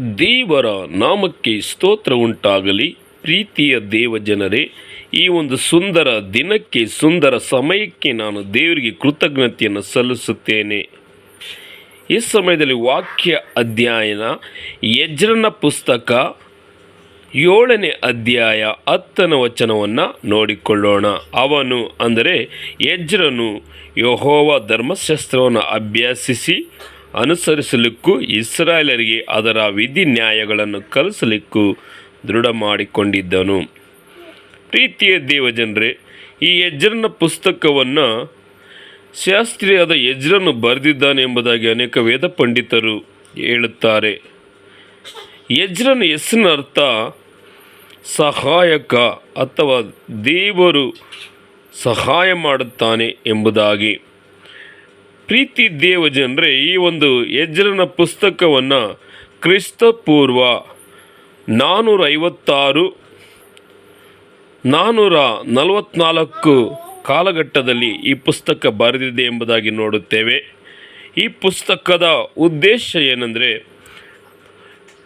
ದೇವರ ನಾಮಕ್ಕೆ ಸ್ತೋತ್ರ ಉಂಟಾಗಲಿ. ಪ್ರೀತಿಯ ದೇವ ಜನರೇ, ಈ ಒಂದು ಸುಂದರ ದಿನಕ್ಕೆ, ಸುಂದರ ಸಮಯಕ್ಕೆ ನಾನು ದೇವರಿಗೆ ಕೃತಜ್ಞತೆಯನ್ನು ಸಲ್ಲಿಸುತ್ತೇನೆ. ಈ ಸಮಯದಲ್ಲಿ ವಾಕ್ಯ ಅಧ್ಯಯನ, ಯಜ್ರನ ಪುಸ್ತಕ, ಏಳನೇ ಅಧ್ಯಾಯ ಹತ್ತನ ವಚನವನ್ನು ನೋಡಿಕೊಳ್ಳೋಣ. ಅವನು ಅಂದರೆ ಯಜ್ರನು ಯಹೋವ ಧರ್ಮಶಾಸ್ತ್ರವನ್ನು ಅಭ್ಯಾಸಿಸಿ ಅನುಸರಿಸಲಿಕ್ಕೂ, ಇಸ್ರಾಯೇಲರಿಗೆ ಅದರ ವಿಧಿ ನ್ಯಾಯಗಳನ್ನು ಕಲಿಸಲಿಕ್ಕೂ ದೃಢ ಮಾಡಿಕೊಂಡಿದ್ದನು. ಪ್ರೀತಿಯ ದೇವಜನರೇ, ಈ ಯಜ್ರನ ಪುಸ್ತಕವನ್ನು ಶಾಸ್ತ್ರೀಯದ ಯಜ್ರನ್ನು ಬರೆದಿದ್ದಾನೆ ಎಂಬುದಾಗಿ ಅನೇಕ ವೇದ ಪಂಡಿತರು ಹೇಳುತ್ತಾರೆ. ಯಜ್ರನ ಹೆಸರಿನ ಅರ್ಥ ಸಹಾಯಕ ಅಥವಾ ದೇವರು ಸಹಾಯ ಮಾಡುತ್ತಾನೆ ಎಂಬುದಾಗಿ. ಪ್ರೀತಿ ದೇವಜನರೇ ಈ ಒಂದು ಯಜ್ರನ ಪುಸ್ತಕವನ್ನು ಕ್ರಿಸ್ತಪೂರ್ವ ನಾನ್ನೂರ ಐವತ್ತಾರು ನಾನ್ನೂರ ನಲವತ್ನಾಲ್ಕು ಕಾಲಘಟ್ಟದಲ್ಲಿ ಈ ಪುಸ್ತಕ ಬರೆದಿದೆ ಎಂಬುದಾಗಿ ನೋಡುತ್ತೇವೆ. ಈ ಪುಸ್ತಕದ ಉದ್ದೇಶ ಏನೆಂದರೆ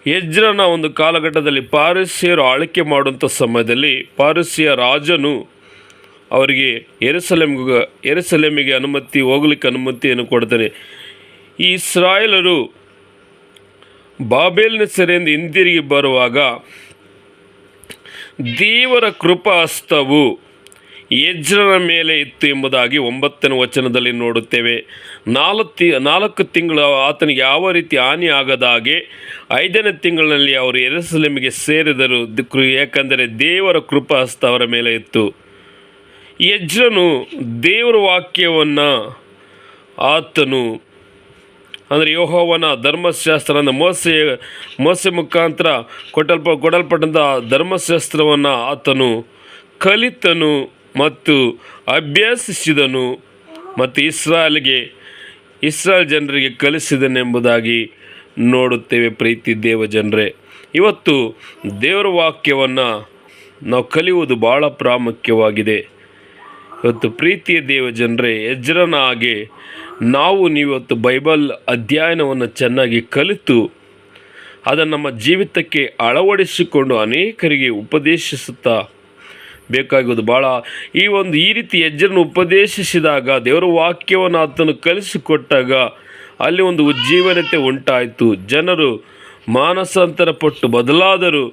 ಯಜ್ರನ ಒಂದು ಕಾಲಘಟ್ಟದಲ್ಲಿ ಪಾರಸ್ಯರು ಆಳ್ಕೆ ಮಾಡುವಂಥ ಸಮಯದಲ್ಲಿ ಪಾರಸ್ಯ ರಾಜನು ಅವರಿಗೆ ಎರಸಲೆಮ್ಗೆ ಎರಸಲೆಮಿಗೆ ಅನುಮತಿ, ಹೋಗಲಿಕ್ಕೆ ಅನುಮತಿಯನ್ನು ಕೊಡ್ತಾನೆ. ಈ ಇಸ್ರಾಯೇಲರು ಬಾಬೇಲ್ನ ಸೆರೆಯಿಂದ ಹಿಂದಿರುಗಿ ಬರುವಾಗ ದೇವರ ಕೃಪಾಸ್ತವು ಯಜ್ರನ ಮೇಲೆ ಇತ್ತು ಎಂಬುದಾಗಿ ಒಂಬತ್ತನೇ ವಚನದಲ್ಲಿ ನೋಡುತ್ತೇವೆ. ನಾಲ್ಕು ನಾಲ್ಕು ತಿಂಗಳು ಆತನಿಗೆ ಯಾವ ರೀತಿ ಹಾನಿ ಆಗದ ಹಾಗೆ ಐದನೇ ತಿಂಗಳಿನಲ್ಲಿ ಅವರು ಎರಸಲಿಮಿಗೆ ಸೇರಿದರು. ಏಕೆಂದರೆ ದೇವರ ಕೃಪಾಸ್ತ ಅವರ ಮೇಲೆ ಇತ್ತು. ಯಜ್ರನು ದೇವರ ವಾಕ್ಯವನ್ನು ಆತನು, ಅಂದರೆ ಯೋಹವನ ಧರ್ಮಶಾಸ್ತ್ರ ಅಂದರೆ ಮೋಸೆ ಮೋಸೆ ಮುಖಾಂತರ ಕೊಟ್ಟಲ್ಪ ಕೊಡಲ್ಪಟ್ಟಂಥ ಧರ್ಮಶಾಸ್ತ್ರವನ್ನು ಆತನು ಕಲಿತನು ಮತ್ತು ಅಭ್ಯಾಸಿಸಿದನು ಮತ್ತು ಇಸ್ರಾಲ್ಗೆ ಇಸ್ರಾಲ್ ಜನರಿಗೆ ಕಲಿಸಿದನೆಂಬುದಾಗಿ ನೋಡುತ್ತೇವೆ ಪ್ರೀತಿ ದೇವ ಜನರೇ. ಇವತ್ತು ದೇವರ ವಾಕ್ಯವನ್ನು ನಾವು ಕಲಿಯುವುದು ಭಾಳ ಪ್ರಾಮುಖ್ಯವಾಗಿದೆ. ಇವತ್ತು ಪ್ರೀತಿಯ ದೇವ ಜನರೇ ಎಜ್ರನ ಹಾಗೆ ನಾವು ನೀವತ್ತು ಬೈಬಲ್ ಅಧ್ಯಯನವನ್ನು ಚೆನ್ನಾಗಿ ಕಲಿತು, ಅದನ್ನು ನಮ್ಮ ಜೀವಿತಕ್ಕೆ ಅಳವಡಿಸಿಕೊಂಡು ಅನೇಕರಿಗೆ ಉಪದೇಶಿಸುತ್ತಾ ಬೇಕಾಗುವುದು ಭಾಳ ಈ ಒಂದು ಈ ರೀತಿ ಹೆಜ್ಜರನ್ನು ಉಪದೇಶಿಸಿದಾಗ, ದೇವರ ವಾಕ್ಯವನ್ನು ಆತನು ಕಲಿಸಿಕೊಟ್ಟಾಗ ಅಲ್ಲಿ ಒಂದು ಉಜ್ಜೀವನತೆ ಉಂಟಾಯಿತು. ಜನರು ಮಾನಸಾಂತರ ಪಟ್ಟು ಬದಲಾದರು.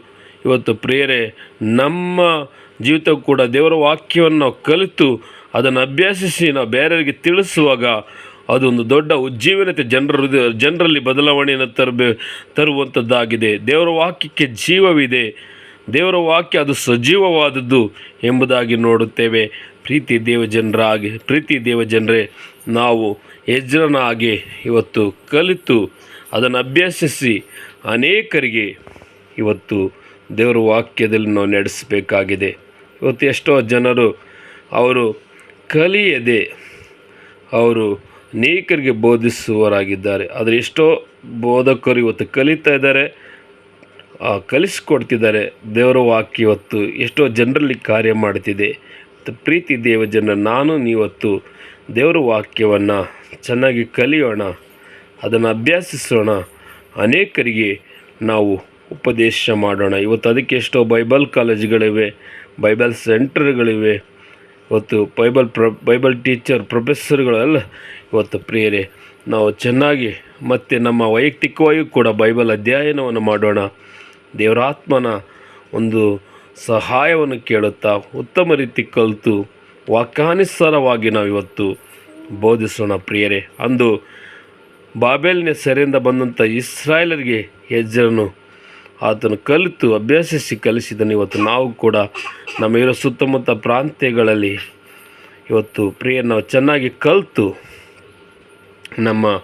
ಇವತ್ತು ಪ್ರೇರೆ ನಮ್ಮ ಜೀವಿತ ಕೂಡ ದೇವರ ವಾಕ್ಯವನ್ನು ಕಲಿತು ಅದನ್ನು ಅಭ್ಯಾಸಿಸಿ ನಾವು ಬೇರೆಯವರಿಗೆ ತಿಳಿಸುವಾಗ ಅದೊಂದು ದೊಡ್ಡ ಉಜ್ಜೀವನತೆ ಜನರ ಜನರಲ್ಲಿ ಬದಲಾವಣೆಯನ್ನು ತರಬೇ ತರುವಂಥದ್ದಾಗಿದೆ. ದೇವರ ವಾಕ್ಯಕ್ಕೆ ಜೀವವಿದೆ. ದೇವರ ವಾಕ್ಯ ಅದು ಸಜೀವವಾದದ್ದು ಎಂಬುದಾಗಿ ನೋಡುತ್ತೇವೆ. ಪ್ರೀತಿ ದೇವ ಜನರಾಗಿ ಪ್ರೀತಿ ದೇವ ಜನರೇ ನಾವು ಯಜ್ರನಾಗಿ ಇವತ್ತು ಕಲಿತು ಅದನ್ನು ಅಭ್ಯಸಿಸಿ ಅನೇಕರಿಗೆ ಇವತ್ತು ದೇವರ ವಾಕ್ಯದಲ್ಲಿ ನಾವು ನಡೆಸಬೇಕಾಗಿದೆ. ಇವತ್ತು ಎಷ್ಟೋ ಜನರು ಅವರು ಕಲಿಯದೆ ಅವರು ಅನೇಕರಿಗೆ ಬೋಧಿಸುವರಾಗಿದ್ದಾರೆ ಆದರೆ ಎಷ್ಟೋ ಬೋಧಕರು ಇವತ್ತು ಕಲಿತಾ ಇದ್ದಾರೆ ಕಲಿಸ್ಕೊಡ್ತಿದ್ದಾರೆ. ದೇವರ ವಾಕ್ಯ ಇವತ್ತು ಎಷ್ಟೋ ಜನರಲ್ಲಿ ಕಾರ್ಯ ಮಾಡ್ತಿದೆ. ಮತ್ತು ಪ್ರೀತಿ ದೇವ ಜನ, ನಾನು, ನೀವತ್ತು ದೇವರ ವಾಕ್ಯವನ್ನು ಚೆನ್ನಾಗಿ ಕಲಿಯೋಣ, ಅದನ್ನು ಅಭ್ಯಾಸಿಸೋಣ. ಅನೇಕರಿಗೆ ನಾವು ಉಪದೇಶ ಮಾಡೋಣ. ಇವತ್ತು ಅದಕ್ಕೆ ಎಷ್ಟೋ ಬೈಬಲ್ ಕಾಲೇಜ್ಗಳಿವೆ, ಬೈಬಲ್ ಸೆಂಟರ್ಗಳಿವೆ. ಇವತ್ತು ಬೈಬಲ್ ಪ್ರ, ಬೈಬಲ್ ಟೀಚರ್, ಪ್ರೊಫೆಸರ್ಗಳೆಲ್ಲ ಇವತ್ತು ಪ್ರಿಯರೇ, ನಾವು ಚೆನ್ನಾಗಿ ಮತ್ತು ನಮ್ಮ ವೈಯಕ್ತಿಕವಾಗಿಯೂ ಕೂಡ ಬೈಬಲ್ ಅಧ್ಯಯನವನ್ನು ಮಾಡೋಣ. ದೇವರಾತ್ಮನ ಒಂದು ಸಹಾಯವನ್ನು ಕೇಳುತ್ತಾ ಉತ್ತಮ ರೀತಿ ಕಲಿತು ವಾಕ್ಯಾನುಸಾರವಾಗಿ ನಾವು ಇವತ್ತು ಬೋಧಿಸೋಣ ಪ್ರಿಯರೇ. ಅಂದು ಬಾಬೆಲ್ನ ಸೆರೆಯಿಂದ ಬಂದಂಥ ಇಸ್ರಾಯೇಲರಿಗೆ ಹೆಜ್ಜರನು ಆತನು ಕಲಿತು, ಅಭ್ಯಾಸಿಸಿ ಕಲಿಸಿದನು. ಇವತ್ತು ನಾವು ಕೂಡ ನಮ್ಮ ಇರೋ ಸುತ್ತಮುತ್ತ ಪ್ರಾಂತ್ಯಗಳಲ್ಲಿ ಇವತ್ತು ಪ್ರಿಯ ನಾವು ಚೆನ್ನಾಗಿ ಕಲಿತು ನಮ್ಮ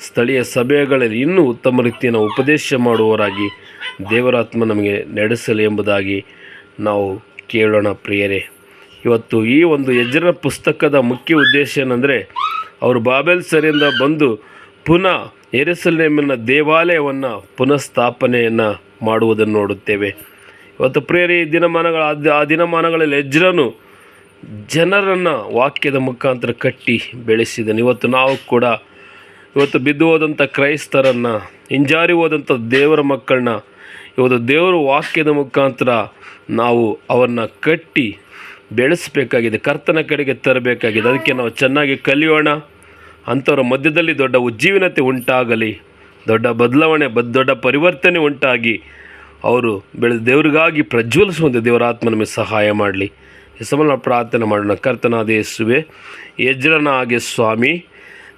ಸ್ಥಳೀಯ ಸಭೆಗಳಲ್ಲಿ ಇನ್ನೂ ಉತ್ತಮ ರೀತಿಯನ್ನು ಉಪದೇಶ ಮಾಡುವವರಾಗಿ ದೇವರಾತ್ಮ ನಮಗೆ ನಡೆಸಲಿ ಎಂಬುದಾಗಿ ನಾವು ಕೇಳೋಣ ಪ್ರಿಯರೇ. ಇವತ್ತು ಈ ಒಂದು ಯಜ್ರ ಪುಸ್ತಕದ ಮುಖ್ಯ ಉದ್ದೇಶ ಏನಂದರೆ, ಅವರು ಬಾಬೆಲ್ ಸರಿಯಿಂದ ಬಂದು ಪುನಃ ಎರೆಸಲೇಮಿನ ದೇವಾಲಯವನ್ನು ಪುನಃಸ್ಥಾಪನೆಯನ್ನು ಮಾಡುವುದನ್ನು ನೋಡುತ್ತೇವೆ. ಇವತ್ತು ಪ್ರೇರಿ ದಿನಮಾನಗಳ, ಆ ದಿನಮಾನಗಳಲ್ಲಿ ಎಜ್ರನು ಜನರನ್ನು ವಾಕ್ಯದ ಮುಖಾಂತರ ಕಟ್ಟಿ ಬೆಳೆಸಿದನು. ಇವತ್ತು ನಾವು ಕೂಡ ಇವತ್ತು ಬಿದ್ದು ಹೋದಂಥ ಕ್ರೈಸ್ತರನ್ನು, ಹಿಂಜಾರಿ ಹೋದಂಥ ದೇವರ ಮಕ್ಕಳನ್ನ, ಇವತ್ತು ದೇವರ ವಾಕ್ಯದ ಮುಖಾಂತರ ನಾವು ಅವನ್ನ ಕಟ್ಟಿ ಬೆಳೆಸಬೇಕಾಗಿದೆ, ಕರ್ತನ ಕಡೆಗೆ ತರಬೇಕಾಗಿದೆ. ಅದಕ್ಕೆ ನಾವು ಚೆನ್ನಾಗಿ ಕಲಿಯೋಣ. ಅಂಥವ್ರ ಮಧ್ಯದಲ್ಲಿ ದೊಡ್ಡ ಉಜ್ಜೀವನತೆ ಉಂಟಾಗಲಿ, ದೊಡ್ಡ ಬದಲಾವಣೆ, ಬದ್, ದೊಡ್ಡ ಪರಿವರ್ತನೆ ಉಂಟಾಗಿ ಅವರು ಬೆಳೆದ ದೇವರಿಗಾಗಿ ಪ್ರಜ್ವಲಿಸುವಂತೆ ದೇವರ ಆತ್ಮ ನಮಗೆ ಸಹಾಯ ಮಾಡಲಿ. ಹೆಸಮನ ಪ್ರಾರ್ಥನೆ ಮಾಡೋಣ. ಕರ್ತನಾದ ಯೇಸುವೆ, ಯಜ್ರನ ಹಾಗೆ ಸ್ವಾಮಿ,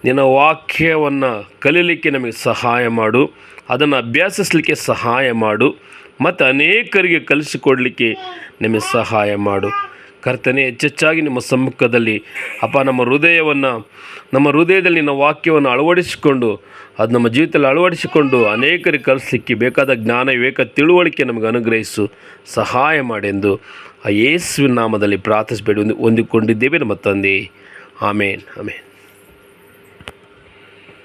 ನಿನ್ನ ವಾಕ್ಯವನ್ನು ಕಲೀಲಿಕ್ಕೆ ನಮಗೆ ಸಹಾಯ ಮಾಡು, ಅದನ್ನು ಅಭ್ಯಾಸಿಸಲಿಕ್ಕೆ ಸಹಾಯ ಮಾಡು, ಮತ್ತು ಅನೇಕರಿಗೆ ಕಲಿಸಿಕೊಡಲಿಕ್ಕೆ ನಿಮಗೆ ಸಹಾಯ ಮಾಡು. ಕರ್ತನೆ, ಹೆಚ್ಚೆಚ್ಚಾಗಿ ನಿಮ್ಮ ಸಮ್ಮುಖದಲ್ಲಿ. ಅಪ್ಪ, ನಮ್ಮ ಹೃದಯವನ್ನು, ನಮ್ಮ ಹೃದಯದಲ್ಲಿ ನಿನ್ನ ವಾಕ್ಯವನ್ನು ಅಳವಡಿಸಿಕೊಂಡು, ಅದು ನಮ್ಮ ಜೀವಿತದಲ್ಲಿ ಅಳವಡಿಸಿಕೊಂಡು ಅನೇಕರಿಗೆ ಕಲಿಸಲಿಕ್ಕೆ ಬೇಕಾದ ಜ್ಞಾನ, ವಿವೇಕ, ತಿಳುವಳಿಕೆ ನಮಗೆ ಅನುಗ್ರಹಿಸು, ಸಹಾಯ ಮಾಡೆಂದು ಆ ಯೇಸುವಿನ ನಾಮದಲ್ಲಿ ಪ್ರಾರ್ಥಿಸಬೇಡಿ ಹೊಂದಿ ಹೊಂದಿಕೊಂಡಿದ್ದೇವೆ ನಮ್ಮ ತಂದೆ. ಆಮೇನ್ ಆಮೇನ್.